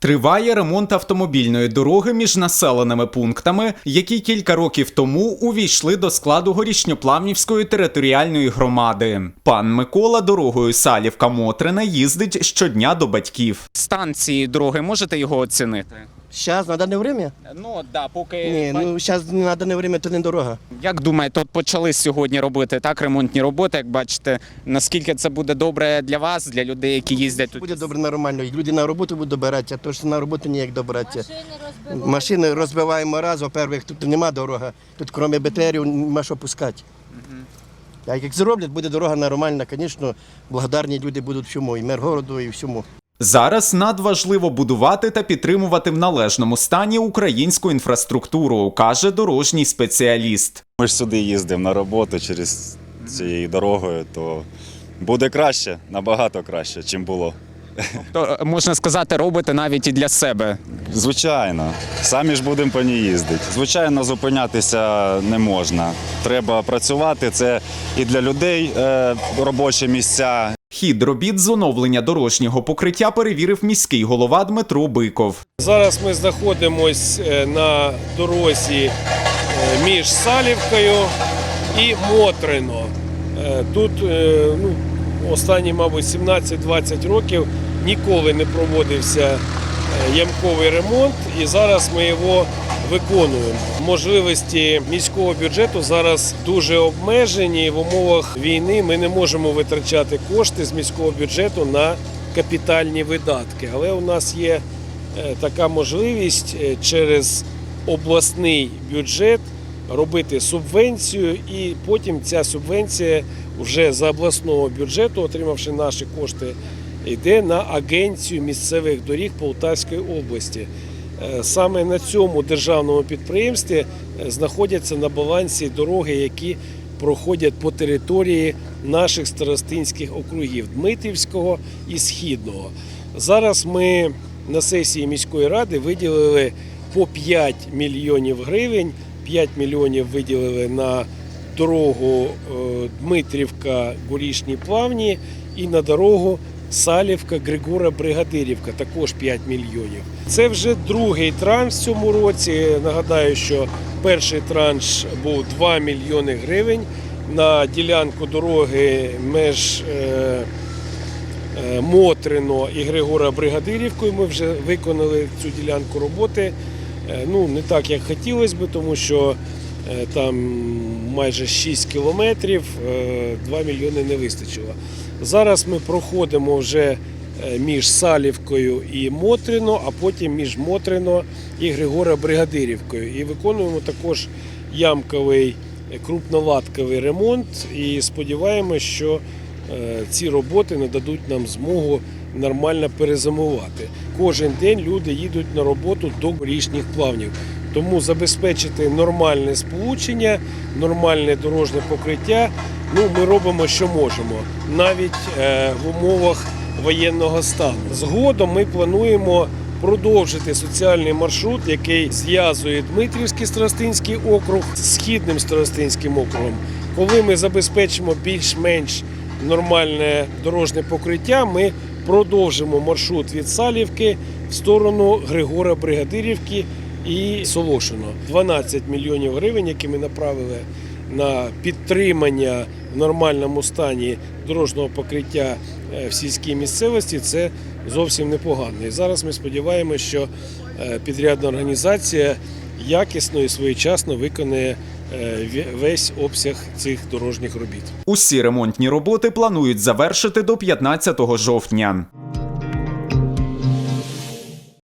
Триває ремонт автомобільної дороги між населеними пунктами, які кілька років тому увійшли до складу горішньоплавнівської територіальної громади. Пан Микола дорогою Салівка Мотрина їздить щодня до батьків. Станції дороги можете його оцінити? Сейчас, на дане время? Ну да, поки Ні, ну зараз на дане время то не дорога. як думаєте, от почали сьогодні робити так ремонтні роботи. Як бачите, наскільки це буде добре для вас, для людей, які їздять тут? Буде добре нормально. І Люди на роботу будуть добиратися, то що на роботу ніяк добиратися. Машини розбиваємо раз, во-первых, тут нема дороги. Тут крім БТРів нема що пускати. А як зроблять, буде дорога нормальна, звісно, благодарні люди будуть всьому, і мер городу, і всьому. Зараз надважливо будувати та підтримувати в належному стані українську інфраструктуру, каже дорожній спеціаліст. Ми ж сюди їздимо на роботу через цією дорогою, то буде краще, набагато краще, чим було. То можна сказати, робите навіть і для себе. Звичайно, самі ж будемо по ній їздити. Звичайно, зупинятися не можна. Треба працювати. Це і для людей е, робочі місця, Хід робіт з оновлення дорожнього покриття перевірив міський голова Дмитро Биков. Зараз ми знаходимось е, на дорозі е, між Салівкою і Мотрино. Е, Тут ну, останні, мабуть, 17-20 років ніколи не проводився ямковий ремонт, і зараз ми його виконуємо. Можливості міського бюджету зараз дуже обмежені. В умовах війни ми не можемо витрачати кошти з міського бюджету на капітальні видатки. Але у нас є е, така можливість е, через обласний бюджет робити субвенцію, і потім ця субвенція вже з обласного бюджету, отримавши наші кошти, йде на агенцію місцевих доріг Полтавської області. Е, Саме на цьому державному підприємстві е, знаходяться на балансі дороги, які проходять по території наших старостинських округів Дмитрівського і Східного. Зараз ми на сесії міської ради виділили по 5 мільйонів гривень. 5 мільйонів виділили на дорогу е, Дмитрівка Горішні Плавні і на дорогу Салівка Григора Бригадирівка, також 5 мільйонів. Це вже другий транш в цьому році. Нагадаю, що перший транш був 2 мільйони гривень на ділянку дороги між е, е, Мотрино і Григора Бригадирівкою. Ми вже виконали цю ділянку роботи. Е, Ну, не так, як хотілося б, тому що там майже 6 кілометрів, е, 2 мільйони не вистачило. Зараз ми проходимо вже е, між Салівкою і Мотрино, а потім між Мотрино і Григора Бригадирівкою. І виконуємо також ямковий е, крупнолатковий ремонт. І сподіваємося, що е, ці роботи нададуть нам змогу нормально перезимувати. Кожен день люди їдуть на роботу до горішніх плавнів. Тому забезпечити нормальне сполучення, нормальне дорожнє покриття. Ну, ми робимо, що можемо, навіть е, в умовах воєнного стану. Згодом ми плануємо продовжити соціальний маршрут, який зв'язує Дмитрівський Старостинський округ з східним Старостинським округом. Коли ми забезпечимо більш-менш нормальне дорожнє покриття, ми продовжимо маршрут від Салівки в сторону Григора Бригадирівки і Солошино. 12 мільйонів гривень, які ми направили на підтримання в нормальному стані дорожнього покриття е, в сільській місцевості, це зовсім непогано. І зараз ми сподіваємося, що е, підрядна організація якісно і своєчасно виконає е, весь обсяг цих дорожніх робіт. Усі ремонтні роботи планують завершити до 15 жовтня.